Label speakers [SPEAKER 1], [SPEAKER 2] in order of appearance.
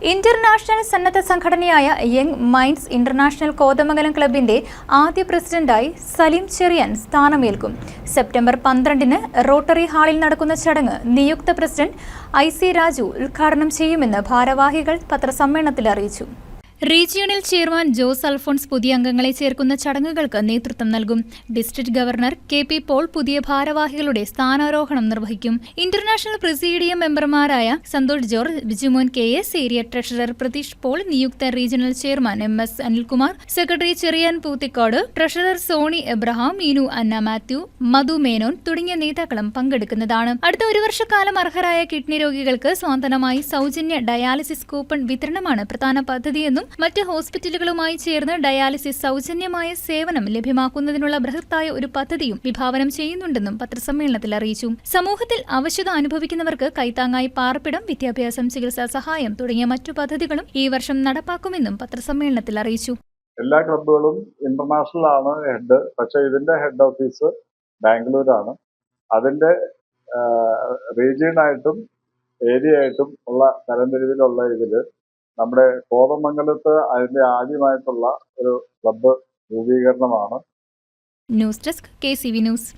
[SPEAKER 1] International സന്നദ്ധ സംഘടനയായ young minds international Kothamangalam ക്ലബിന്റെ ആദ്യ പ്രസിഡന്റായി സലീം ചെറിയാൻ സ്ഥാനമേൽക്കും. സെപ്റ്റംബർ പന്ത്രണ്ടിന് റോട്ടറി ഹാളിൽ നടക്കുന്ന ചടങ്ങ് നിയുക്ത പ്രസിഡന്റ് ഐ സി രാജു ഉദ്ഘാടനം ചെയ്യുമെന്ന് ഭാരവാഹികൾ പത്രസമ്മേളനത്തിൽ അറിയിച്ചു. റീജിയണൽ ചെയർമാൻ ജോസ് അൽഫോൺസ് പുതിയ അംഗങ്ങളെ ചേർക്കുന്ന ചടങ്ങുകൾക്ക് നേതൃത്വം നൽകും. District governor K P Paul പുതിയ ഭാരവാഹികളുടെ സ്ഥാനാരോഹണം നിർവഹിക്കും. ഇന്റർനാഷണൽ പ്രസിഡിയം മെമ്പർമാരായ Santhosh George Bijumon K S area treasurer Pratheesh Paul നിയുക്ത regional chairman M S Anilkumar secretary Cheriyan Poothikkod treasurer Soni Abraham Meenu Anna Mathew Madhu Menon തുടങ്ങിയ നേതാക്കളും പങ്കെടുക്കുന്നതാണ്. അടുത്ത ഒരു വർഷക്കാലം അർഹരായ കിഡ്നി രോഗികൾക്ക് സ്വാന്തനമായി സൗജന്യ ഡയാലിസിസ് കൂപ്പൺ വിതരണമാണ് പ്രധാന പദ്ധതിയെന്നും മറ്റ് ഹോസ്പിറ്റലുകളുമായി ചേർന്ന് ഡയാലിസിസ് സൗജന്യമായ സേവനം ലഭ്യമാക്കുന്നതിനുള്ള ബൃഹത്തായ ഒരു പദ്ധതിയും വിഭാവനം ചെയ്യുന്നുണ്ടെന്നും പത്രസമ്മേളനത്തിൽ അറിയിച്ചു. സമൂഹത്തിൽ അവശത അനുഭവിക്കുന്നവർക്ക് കൈത്താങ്ങായി പാർപ്പിടം വിദ്യാഭ്യാസം ചികിത്സാ സഹായം തുടങ്ങിയ മറ്റു പദ്ധതികളും ഈ വർഷം നടപ്പാക്കുമെന്നും പത്രസമ്മേളനത്തിൽ അറിയിച്ചു.
[SPEAKER 2] എല്ലാ ക്ലബുകളും ഇന്റർനാഷണൽ ആണ് ഹെഡ് പക്ഷേ ഇതിന്റെ ഹെഡ് ഓഫീസ് ബാംഗ്ലൂരാണ്. അതിന്റെ റീജിയനായിട്ടും ഏരിയ ആയിട്ടും ഉള്ള തരംതിരിവിലുള്ള ഇതിൽ നമ്മുടെ കോതമംഗലത്ത് അതിന്റെ ആദ്യമായിട്ടുള്ള ഒരു club രൂപീകരണമാണ്.
[SPEAKER 1] News desk K C V news.